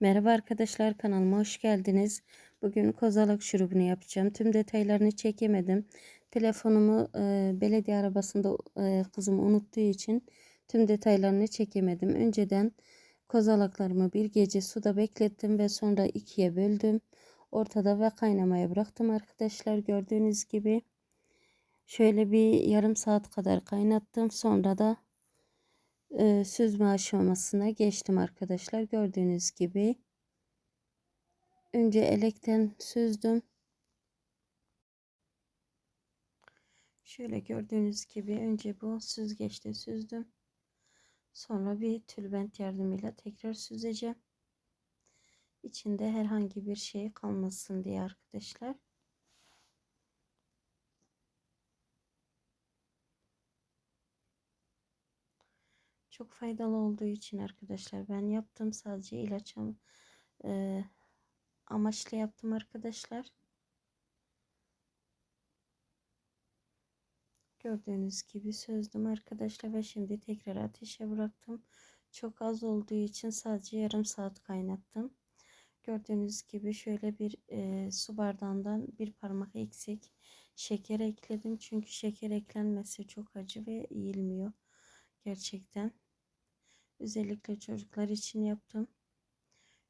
Merhaba arkadaşlar kanalıma hoş geldiniz. Bugün kozalak şurubunu yapacağım. Tüm detaylarını çekemedim. Telefonumu e, belediye arabasında e, kızım unuttuğu için tüm detaylarını çekemedim. Önceden kozalaklarımı bir gece suda beklettim ve sonra ikiye böldüm. Ortada ve kaynamaya bıraktım arkadaşlar gördüğünüz gibi. Şöyle bir yarım saat kadar kaynattım. Sonra da süzme aşamasına geçtim arkadaşlar. Gördüğünüz gibi. Önce elekten süzdüm. Şöyle gördüğünüz gibi önce bu süzgeçte süzdüm. Sonra bir tülbent yardımıyla tekrar süzeceğim. İçinde herhangi bir şey kalmasın diye arkadaşlar. Çok faydalı olduğu için arkadaşlar ben yaptım. Sadece ilaç e, amaçlı yaptım arkadaşlar. Gördüğünüz gibi sözdüm arkadaşlar ve şimdi tekrar ateşe bıraktım. Çok az olduğu için sadece yarım saat kaynattım. Gördüğünüz gibi şöyle bir e, su bardağından bir parmak eksik şeker ekledim. Çünkü şeker eklenmesi çok acı ve yiyilmiyor. Gerçekten. Özellikle çocuklar için yaptım.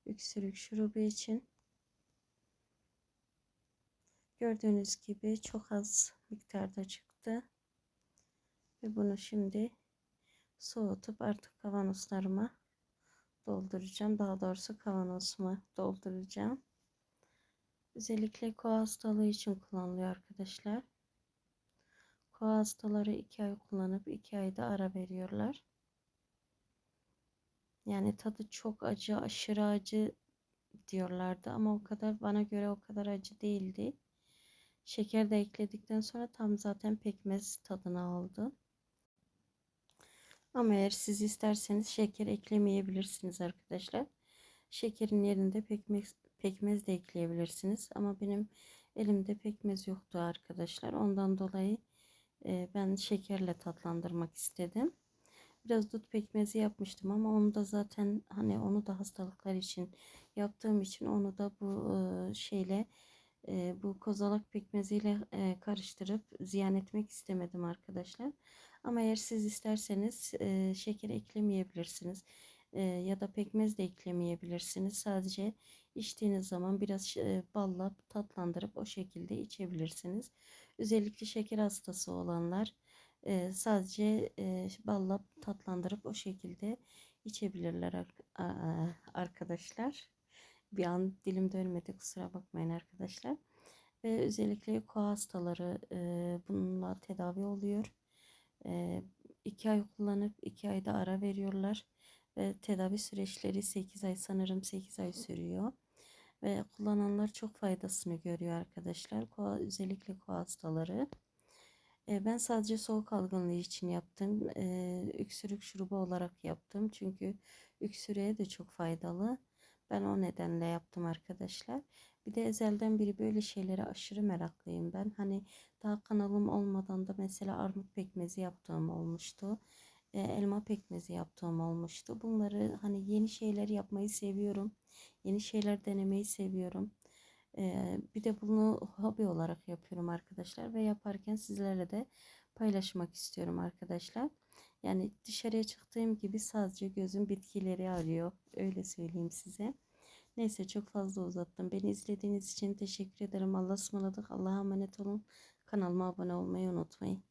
Öksürük şurubu için. Gördüğünüz gibi çok az miktarda çıktı. Ve bunu şimdi soğutup artık kavanozlarıma dolduracağım. Daha doğrusu kavanozuma dolduracağım. Özellikle koa hastalığı için kullanılıyor arkadaşlar. Koa hastaları 2 ay kullanıp 2 ayda ara veriyorlar. Yani tadı çok acı, aşırı acı diyorlardı ama o kadar bana göre o kadar acı değildi. Şeker de ekledikten sonra tam zaten pekmez tadını aldı. Ama eğer siz isterseniz şeker eklemeyebilirsiniz arkadaşlar. Şekerin yerinde pekmez, pekmez de ekleyebilirsiniz. Ama benim elimde pekmez yoktu arkadaşlar. Ondan dolayı ben şekerle tatlandırmak istedim. Biraz dut pekmezi yapmıştım ama onu da zaten hani onu da hastalıklar için yaptığım için onu da bu e, şeyle e, bu kozalak pekmeziyle e, karıştırıp ziyan etmek istemedim arkadaşlar. Ama eğer siz isterseniz e, şeker eklemeyebilirsiniz. E, ya da pekmez de eklemeyebilirsiniz. Sadece içtiğiniz zaman biraz e, balla tatlandırıp o şekilde içebilirsiniz. Özellikle şeker hastası olanlar e, sadece e, balla tatlandırıp o şekilde içebilirler arkadaşlar. Bir an dilim dönmedi kusura bakmayın arkadaşlar. Ve özellikle koa hastaları e, bununla tedavi oluyor. E, iki ay kullanıp iki ayda ara veriyorlar. Ve tedavi süreçleri 8 ay sanırım 8 ay sürüyor. Ve kullananlar çok faydasını görüyor arkadaşlar. Koa, özellikle koa hastaları. Ben sadece soğuk algınlığı için yaptım. Öksürük şurubu olarak yaptım. Çünkü öksürüğe de çok faydalı. Ben o nedenle yaptım arkadaşlar. Bir de ezelden biri böyle şeylere aşırı meraklıyım ben. Hani daha kanalım olmadan da mesela armut pekmezi yaptığım olmuştu. Elma pekmezi yaptığım olmuştu. Bunları hani yeni şeyler yapmayı seviyorum. Yeni şeyler denemeyi seviyorum. Bir de bunu hobi olarak yapıyorum arkadaşlar. Ve yaparken sizlerle de paylaşmak istiyorum arkadaşlar. Yani dışarıya çıktığım gibi sadece gözüm bitkileri arıyor. Öyle söyleyeyim size. Neyse çok fazla uzattım. Beni izlediğiniz için teşekkür ederim. Allah'a ısmarladık. Allah'a emanet olun. Kanalıma abone olmayı unutmayın.